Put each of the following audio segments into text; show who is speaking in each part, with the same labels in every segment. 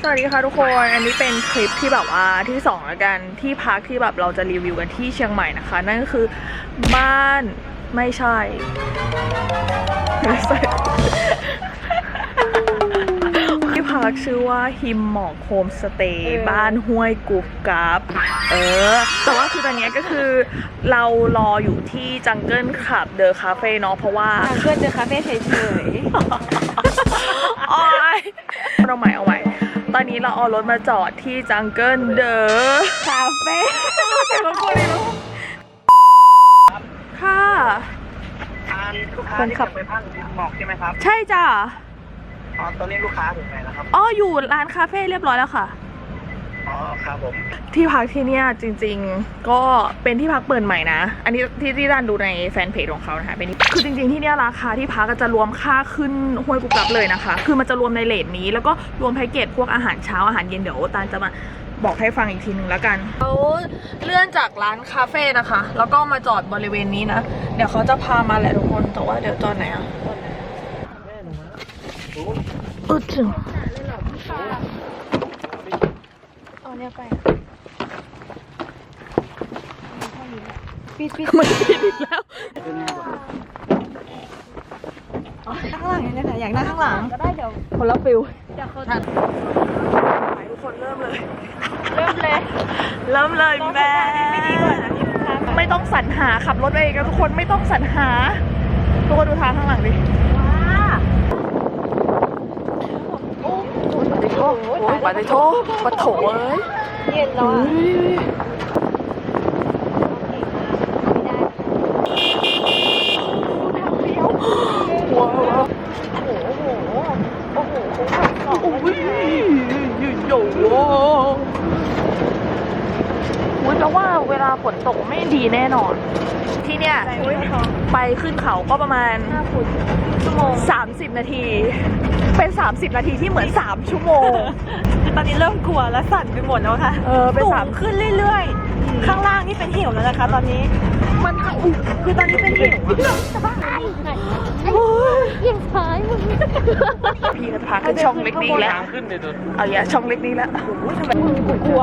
Speaker 1: สวัสดีค่ะทุกคน อันนี้เป็นคลิปที่แบบว่าที่สองแล้วกันที่พักที่แบบเราจะรีวิวกันที่เชียงใหม่นะคะ นั่นก็คือบ้านไม่ใช่ไม่ใช่ที่พักชื่อว่าฮิมหมอกโฮมสเตย์บ้านห้วยกุบกับเออ แต่ว่าคือตอนเนี้ยก็คือเรารออยู่ที่จังเกิลคลับเดอะคาเฟ่เนาะเพราะว่า
Speaker 2: เพื่อนเจอคาเฟ่เฉย
Speaker 1: โอ้ยเอาใหม่เอาใหม่ ตอนนี้เราเอารถมาจอดที่จังเกิลเดอะ
Speaker 2: ๆคาเฟ่
Speaker 1: ค่ะ
Speaker 3: ทานลูกค้า
Speaker 1: คนขับ
Speaker 3: ที่จะไปพักหมอกใช่ไหมครับ
Speaker 1: ใช่จ้ะ
Speaker 3: อ๋อตอนนี้ลูกค้าถึงไหนแล้วครับ
Speaker 1: อ๋อ อยู่ร้านคาเฟ่เรียบร้อยแล้วค่ะ
Speaker 3: อ๋อครับผม
Speaker 1: ที่พักที่เนี่ยจริง ๆ ก็เป็นที่พักเปิดใหม่นะ อันนี้ที่ที่ด้านดูในแฟนเพจของเขานะคะเป็นคือจริง ๆที่เนี่ยราคาที่พักก็จะรวมค่าขึ้นห้วยกุบกับเลยนะคะ คือมันจะรวมในเลทนี้ แล้วก็รวมแพ็กเกจพวกอาหารเช้าอาหารเย็นเดี๋ยวตาลจะมาบอกให้ฟังอีกทีหนึ่งแล้วกันเขาเลื่อนจากร้านคาเฟ่นะคะ แล้วก็มาจอดบริเวณนี้นะ เดี๋ยวเขาจะพามาแหละทุกคนแต่ว่าเดี๋ยวจอดไหนอะอึดถึง
Speaker 2: เอาเนี่ยไปปิดปิด
Speaker 1: มันผิดอีกแล้ว
Speaker 2: ข้างหลังยังไงคะอยากนั่งข้างหลัง ก็ได้เดี๋ยว
Speaker 1: คนละฟิล
Speaker 2: เดี๋ยวเขา
Speaker 1: ทันทุกคนเริ่มเลย
Speaker 2: เริ่มเลย
Speaker 1: เริ่มเลยแม่
Speaker 2: ไม่ดีกว่านะพี่ลูกค้า
Speaker 1: ไม่ต้องสรรหาขับรถไปเองนะทุกคนไม่ต้องสรรหา ทุกคนดูทางข้างหลังดิ
Speaker 2: ว้า
Speaker 1: โอ้ยปาติโท โอ้ยปาติโทปะโถเอ้ย
Speaker 2: เย็นแล้ว
Speaker 1: อุ้
Speaker 2: อะ
Speaker 1: ยว้าว
Speaker 2: โอ้โห โอ้โหคุ้มค่าสอง
Speaker 1: โอ้โยโอุ้ยแปลว่าเวลาฝนตกไม่ดีแน่นอน ที่เนี่ย ไปขึ้นเขาก็ประมาณ
Speaker 2: ห้าฟุตชั่วโมง
Speaker 1: 30 นาที เป็น 30 นาทีที่เหมือน 3 ชั่วโมง
Speaker 2: ตอนนี้เริ่มกลัวแล้วสั่นไปหมดแล้วค่ะ
Speaker 1: เออเป็น
Speaker 2: สู
Speaker 1: สาม
Speaker 2: งขึ้นเรื่อยๆ ข้างล่างนี่เป็นเหวแล้วนะคะ ตอนนี้ มันคือตอนนี้เป็นเหวอะ
Speaker 1: ยังซ้ายมึงพี่จะพาขึ้นช่องเล็กนี้อีกแล้ว
Speaker 3: ทางขึ้นเลยตัว
Speaker 1: เอาอย่าช่องเล็กนี้แล้ว
Speaker 2: กลัว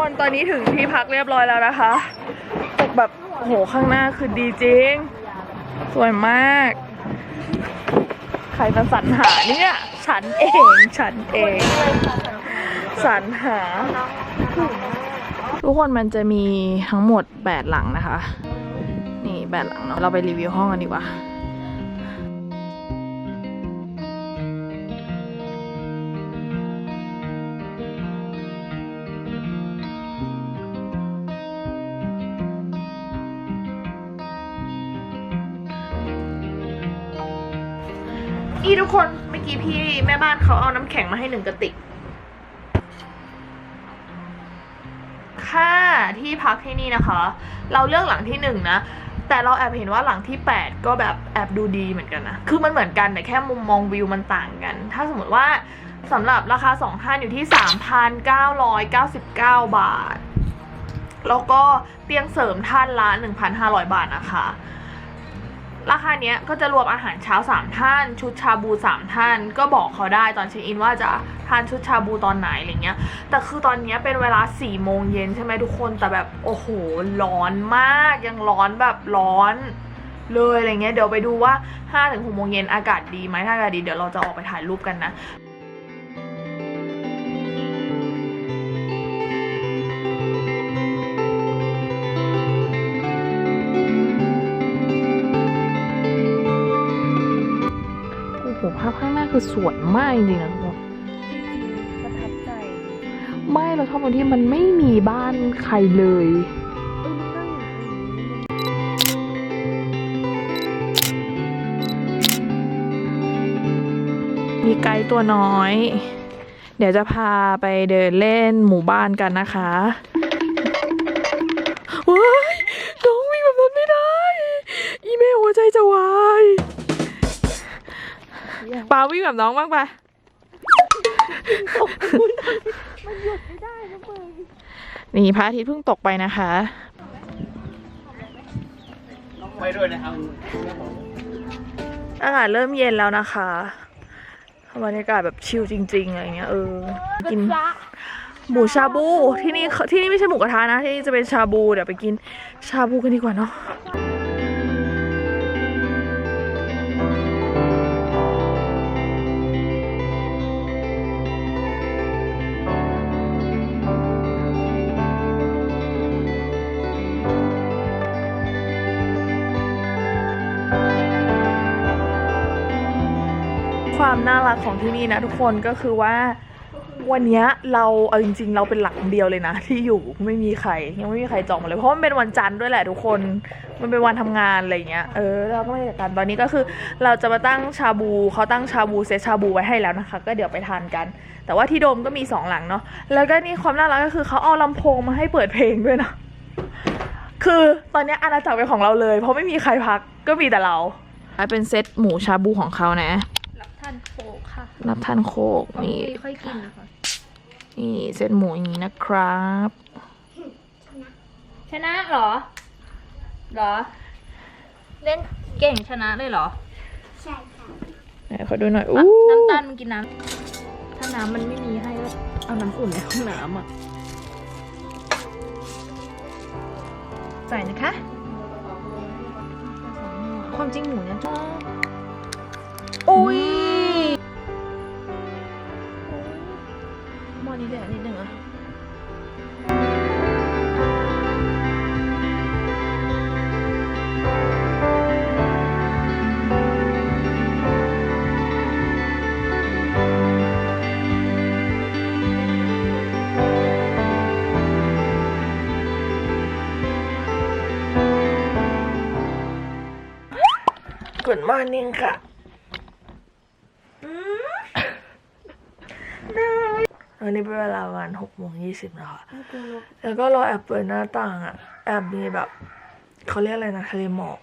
Speaker 1: คนตอนนี้ถึงที่พักเรียบร้อยแล้วนะคะตกแบบโอ้โหข้างหน้าคือดีจริง สวยมาก ใครจะสรรหาเนี่ย ฉันเอง ฉันเองสรรหา ทุกคนมันจะมีทั้งหมด 8 หลังนะคะ นี่แปดหลังเนาะเราไปรีวิวห้องกันดีกว่า กคนเมื่อกี้พี่แม่บ้านเขาเอาน้ำแข็งมาให้หนึ่งกระติก ค่าที่พักที่นี่นะคะ เราเลือกหลังที่หนึ่งนะ แต่เราแอบเห็นว่าหลังที่ 8 ก็แบบแอบดูดีเหมือนกันนะ คือมันเหมือนกันแต่แค่มุมมองวิวมันต่างกัน ถ้าสมมติว่าสำหรับราคา2ท่านอยู่ที่ 3,999 บาท แล้วก็เตียงเสริมท่านละ1,500 บาทนะคะ ราคาเนี้ยก็จะรวมอาหารเช้า 3 ท่าน ชุดชาบู 3 ท่าน ก็บอกเขาได้ตอนเช็คอินว่าจะทานชุดชาบูตอนไหนอะไรเงี้ย แต่คือตอนเนี้ยเป็นเวลา4ี่โมงเย็นใช่ไหมทุกคน แต่แบบโอ้โหร้อนมาก ยังร้อนแบบร้อนเลยอะไรเงี้ย เดี๋ยวไปดูว่า5้าถึงหกโมงเย็นอากาศดีไหมถ้าอากาศดีเดี๋ยวเราจะออกไปถ่ายรูปกันนะ คือสวยมากจริงๆนะทุกคน
Speaker 2: ประทับใจ
Speaker 1: ไม่เราชอบตรงที่มันไม่มีบ้านใครเลย
Speaker 2: เออมันนั่งอยู่ตรงนี้
Speaker 1: มีไกด์ตัวน้อย เดี๋ยวจะพาไปเดินเล่นหมู่บ้านกันนะคะว้า ปาวิ่งแบบน้องบ้างปะ
Speaker 2: มันหยุดไม่ได้นะเว้ย
Speaker 1: นี่พระอาทิตย์เพิ่งตกไปนะคะ
Speaker 3: ไปด้วยนะครับ
Speaker 1: อากาศเริ่มเย็นแล้วนะคะบรรยากาศแบบชิลจริงๆอะไรเงี้ยเออกินหมูชาบูที่นี่ที่นี่ไม่ใช่หมูกระทะนะที่นี่จะเป็นชาบูเดี๋ยวไปกินชาบูกันดีกว่าเนาะ ความน่ารักของที่นี่นะทุกคนก็คือว่าวันนี้เราเอาจริง ๆ เราเป็นหลังเดียวเลยนะ ที่อยู่ไม่มีใครยังไม่มีใครจองมาเลยเพราะมันเป็นวันจันทร์ด้วยแหละทุกคนมันเป็นวันทำงานอะไรเงี้ยเออเราก็ไม่ได้จัดการตอนนี้ก็คือ เราจะมาตั้งชาบูเขาตั้งชาบูเซตชาบูไว้ให้แล้วนะคะ ก็เดี๋ยวไปทานกัน แต่ว่าที่โดมก็มีสองหลังเนาะแล้วก็นี่ความน่ารักก็คือเขาเอาลำโพงมาให้เปิดเพลงด้วยนะคือตอนนี้อาณาจักรเป็นของเราเลย เพราะไม่มีใครพักก็มีแต่เราเป็นเซตหมูชาบูของเขานะ
Speaker 2: รับทานโคก
Speaker 1: นี่
Speaker 2: ไม่ค่อยกินนะคะ
Speaker 1: นี่เส้นหมูอย่างนี้นะครับ
Speaker 2: ชนะเหรอเหรอ เล่นเก่งชนะเลยเหรอ
Speaker 1: ไหนขอดูหน่อย
Speaker 2: อะ
Speaker 1: อู้
Speaker 2: น้ำตาลมันกินน้ำถ้าน้ำมันไม่มีให้ก็เอาน้ำอุ่นในห้องน้ำอะใส่นะคะ ความจริงหมูเนี่ยอุ้ย หมอนี้เดี๋ยวนิดนึงอะ
Speaker 1: กุดมอร์นิ่งค่ะ อันนี้เป็นเวลาประมาณหกโมงยี่สิบนะคะแล้วก็รอแอบเปิดหน้าต่างอะแอบมีแบบเขาเรียกอะไรนะทะเลหมอก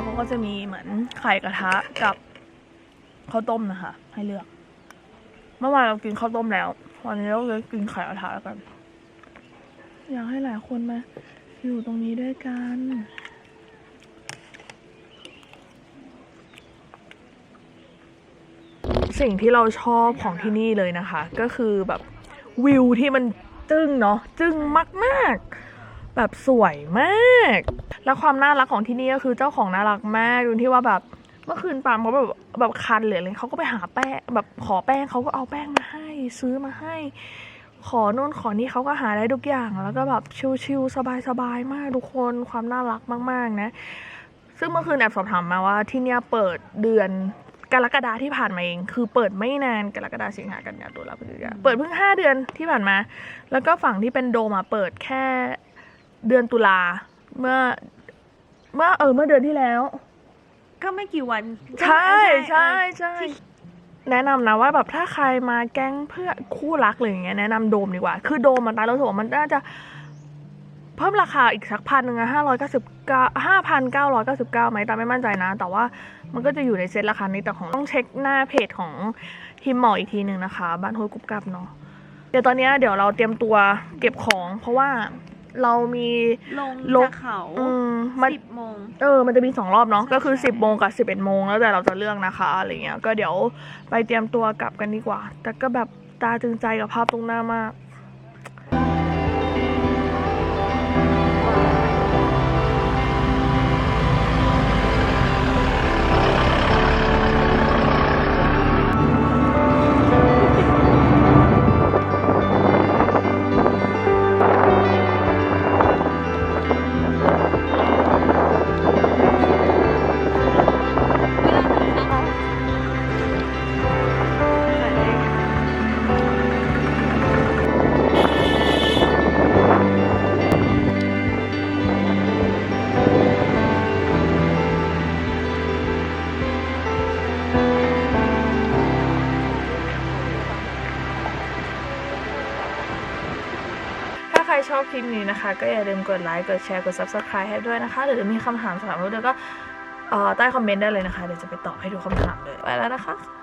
Speaker 1: เช้าเขาก็จะมีเหมือนไข่กระทะกับข้าวต้มนะคะ ให้เลือก เมื่อวานเรากินข้าวต้มแล้ว วันนี้เราเลยกินไข่กระทะแล้วกัน อยากให้หลายคนมาอยู่ตรงนี้ด้วยกันสิ่งที่เราชอบของที่นี่เลยนะคะ ก็คือแบบวิวที่มันจึ้งเนาะจึ้งมาก ๆ แบบสวยมาก แล้วความน่ารักของที่นี่ก็คือเจ้าของน่ารักมากดูที่ว่าแบบเมื่อคืนปามเขาแบบแบบคันหรืออะไรเขาก็ไปหาแป้งแบบขอแป้งเขาก็เอาแป้งมาให้ ซื้อมาให้ ขอโน่นขอนี่เขาก็หาได้ทุกอย่าง แล้วก็แบบชิลๆสบายๆมากทุกคนความน่ารักมากๆนะ ซึ่งเมื่อคืนแอบสอบถามมาว่าที่เนี่ยเปิดเดือนกรกฎาที่ผ่านมาเอง คือเปิดไม่นานกรกฎาสิงหากันยาตุลาพฤศจิกาเปิดเพิ่งห้าเดือนที่ผ่านมา แล้วก็ฝั่งที่เป็นโดมอะเปิดแค่ เดือนตุลาเมื่อ เมื่อเออเมื่อเดือนที่แล้ว
Speaker 2: ก็ไม่กี่วัน
Speaker 1: ใช่ใช่ใช่แนะนำนะว่าแบบถ้าใครมาแก๊งเพื่อคู่รักอะไรอย่างเงี้ยแนะนำโดมดีกว่า คือโดมมันตายแล้วถือว่ามันน่าจะเพิ่มราคาอีกสักพันหนึ่งอะห้าร้อยเก้าสิบเก้าห้าพันเก้าร้อยเก้าสิบเก้าไหมตามไม่มั่นใจนะ แต่ว่ามันก็จะอยู่ในเซ็ตราคานี้แต่ของต้องเช็คหน้าเพจของทีมหมออีกทีหนึ่งนะคะ บ้านห้วยกุบกับเนาะเดี๋ยวตอนเนี้ยเดี๋ยวเราเตรียมตัวเก็บของ เพราะว่า เรามี
Speaker 2: ลง
Speaker 1: ล
Speaker 2: จากกเขา
Speaker 1: อืมมัน
Speaker 2: สิบโมง
Speaker 1: เออ มันจะมีสองรอบเนาะก็คือสิบโมงกับสิบเอ็ดโมงแล้วแต่เราจะเลือกนะคะอะไรเงี้ยก็เดี๋ยวไปเตรียมตัวกลับกันดีกว่า แต่ก็แบบตาตึงใจกับภาพตรงหน้ามาก ชอบคลิปนี้นะคะ ก็อย่าลืมกดไลค์ กดแชร์ กด subscribe ให้ด้วยนะคะ หรือมีคำถามสำหรับเราด้วก็ใต้คอมเมนต์ได้เลยนะคะ เดี๋ยวจะไปตอบให้ทุกคำถามเลย ไปแล้วนะคะ